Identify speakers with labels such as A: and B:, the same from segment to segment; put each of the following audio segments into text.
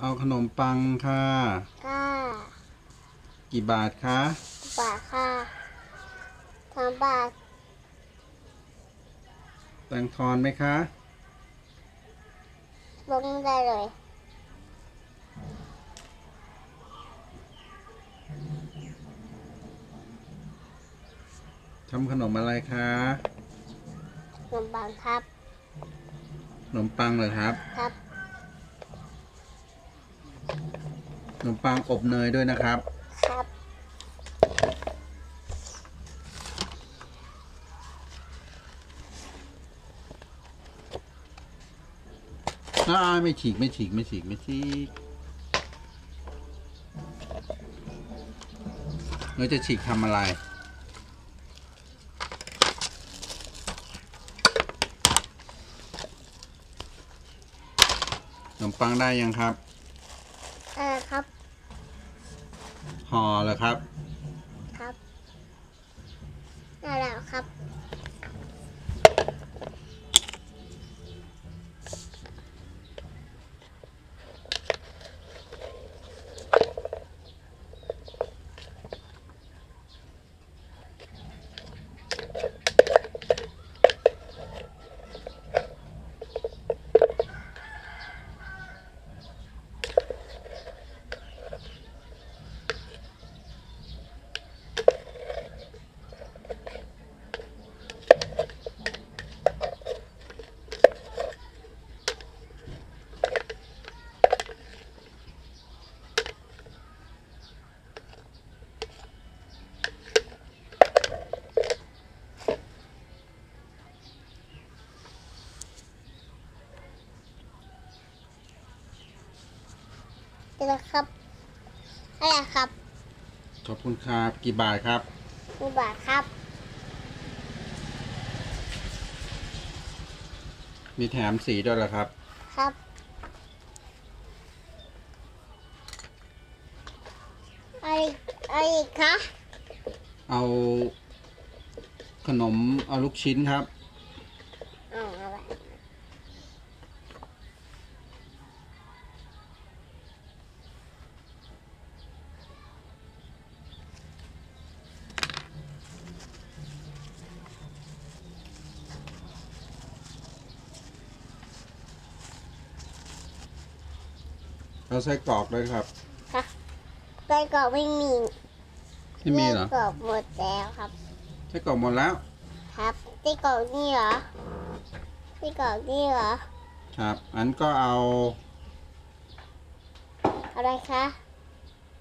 A: เอาขนมปังค่ะ
B: ค่ะ
A: กี่บาทคะ
B: บาทค่ะสามบาท
A: แตงทอนไหมคะ
B: ลงได้เลย
A: ทำขนมอะไรคะ
B: ขนมปังครับ
A: ขนมปังเหรอครับ
B: ครับ
A: ขนมปังอบเนยด้วยนะครับ
B: ครับ
A: อ้าวไม่ฉีกไม่ฉีกไม่ฉีกไม่ฉีกเราจะฉีกทำอะไร ขนมปังได้ยังครับ
B: เออครับ
A: ห่อเหรอครับ
B: ครับ ได้แล้วครับได้แล้วครับ
A: ขอบคุณครับ กี่บาทครับ
B: มีบาทครับ
A: มีแถมสีด้วยเหรอครับ
B: ครับ อะไรอะไรอีกคะ
A: เอาขนม เอาลูกชิ้นครับ เอาไส้กรอกด้วยครับ
B: คะไส้กรอกไม่มี
A: ไม่มีเหรอ
B: ไส้กรอกหมดแล้วครับ
A: ไส้กรอกหมดแล้ว
B: ครับไส้กรอกนี่เหรอไส้กรอกนี่เหรอ
A: ครับอันก็เอา
B: อะไรคะ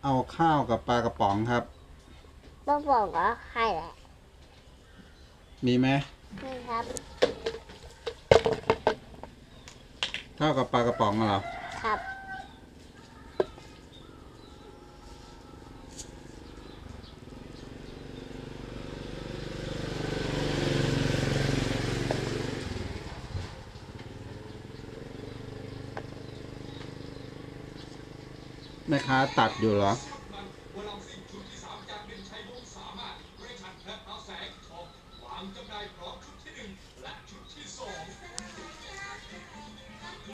A: เอาข้าวกับปลากระป๋องครับ
B: ต้องบอกว่าใครแหละ
A: มีไหม
B: นี่ครับ
A: ข้าวกับปลากระป๋องเหรอ
B: ครับ
A: แม่ค้าตัดอยู่เหรอ